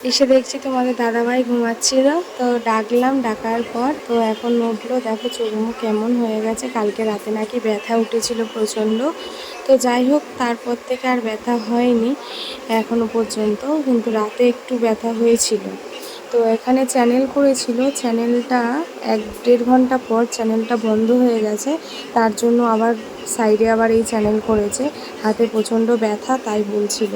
এসে দেখছি তোমাদের দাদাভাই ঘুমাচ্ছিল, তো ডাকলাম, ডাকার পর তো এখন উঠল, দেখো চোখ মুখ কেমন হয়ে গেছে, কালকে রাতে নাকি ব্যথা উঠেছিল প্রচণ্ড। তো যাই হোক, তারপর থেকে আর ব্যথা হয়নি, এখনও পর্যন্ত, কিন্তু রাতে একটু ব্যথা হয়েছিল। তো এখানে চ্যানেল করেছিল চ্যানেলটা এক দেড় ঘণ্টা পর চ্যানেলটা বন্ধ হয়ে গেছে, তার জন্য আবার সাইডে আবার এই চ্যানেল করেছে, হাতে প্রচণ্ড ব্যথা, তাই বলছিল।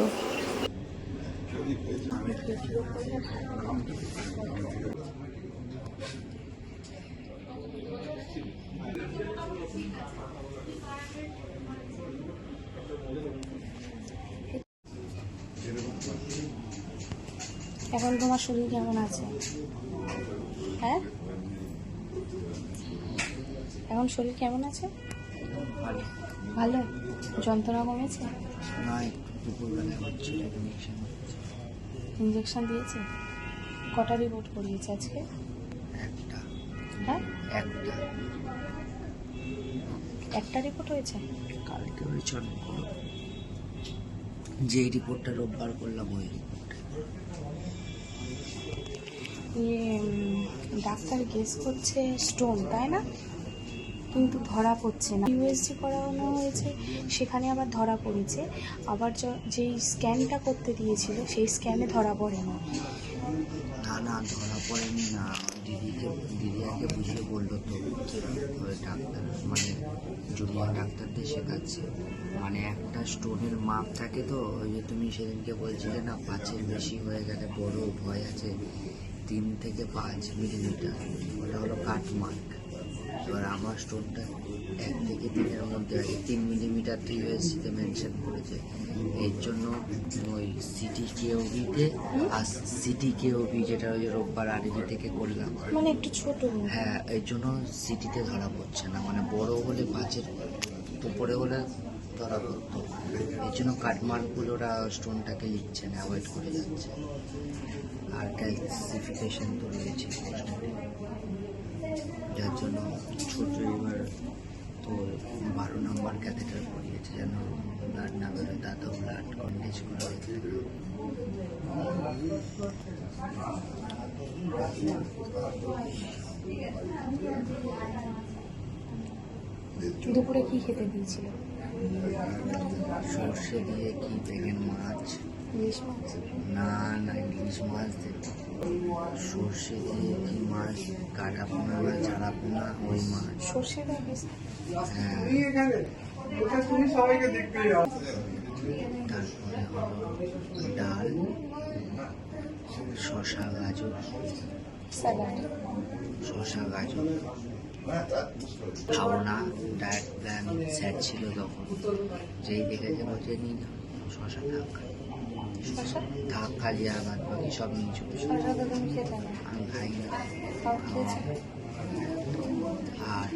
এখন তোমার শরীর কেমন আছে? হ্যাঁ? এখন শরীর কেমন আছে? ভালো। যন্ত্রণা কমেছে? ইঞ্জেকশন দিয়েছে? কটা রিপোর্ট করিয়েছে আজকে? একটা। হ্যাঁ? একটা। রিপোর্ট হয়েছে? কালকে হয়েছে অনেকগুলো। যে রিপোর্টটা রোববার করলাম ওই রিপোর্ট ডাক্তার গেস করছে স্টোন তাই না? কিন্তু ধরা পড়ছে না। ইউএসজি করানো হয়েছে, সেখানে আবার ধরা পড়েছে। আবার যেই স্ক্যানটা করতে দিয়েছিল, সেই স্ক্যানে ধরা পড়েনি। না না, ধরা পড়েনি না। দিদিকে দিদি আগে বুঝিয়ে বলল তো ডাক্তার মানে জুনিয়র ডাক্তারদের শেখাচ্ছে। মানে একটা স্টোনের মাপ থাকে তো, ওই যে তুমি সেদিনকে বলছিলে না, পাঁচের বেশি হয়ে গেলে বড় ভয় আছে। তিন থেকে পাঁচ মিলিমিটার। ওটা হলো কাট মার্ক। এবার আমার স্টোনটা এক থেকে তিনের মধ্যে আছে তিন মিলিমিটার ইউএসসিতে মেনশন করেছে। এর জন্য ওই সিটি কেওবিতে আর সিটি কেওবি যেটা ওই রোববার আরবি থেকে করলাম। মানে একটু ছোট হ্যাঁ এর জন্য সিটিতে ধরা পড়ছে না। মানে বড় হলে পাঁচের উপরে হলে ধরা পড়তো এর জন্য কাটমার্কগুলো ওরা স্টোনটাকে লিখছে না, অ্যাভয়েড করে যাচ্ছে। আর ক্যালসিফিকেশন তো রয়েছে যার জন্য ছোট এবার তো বারো নম্বর ক্যাথেটার করিয়েছে, যেন ব্লাড না বেরোয় তাতেও ব্লাড কন্ডেজ করা হয়েছে দুপুরে কি খেতে দিয়েছিল? সর্ষে দিয়ে কি বেগুন মাছ? ইলিশ মাছ। না না ইলিশ মাছ সর্ষে দিয়ে কি মাছ? কাটা পোনা বা চারা পোনা ওই মাছ। সর্ষে হ্যাঁ। তারপরে হলো ডাল শশা গাজর। শশা গাজর। খাব না ডায়েট প্ল্যান স্যার ছিল তখন যেই দেখেছে বলছে নিয়ে যাও শশা থাক থাক খালি আর বাদ বাকি সব নিয়ে চলে আমি খাই না আর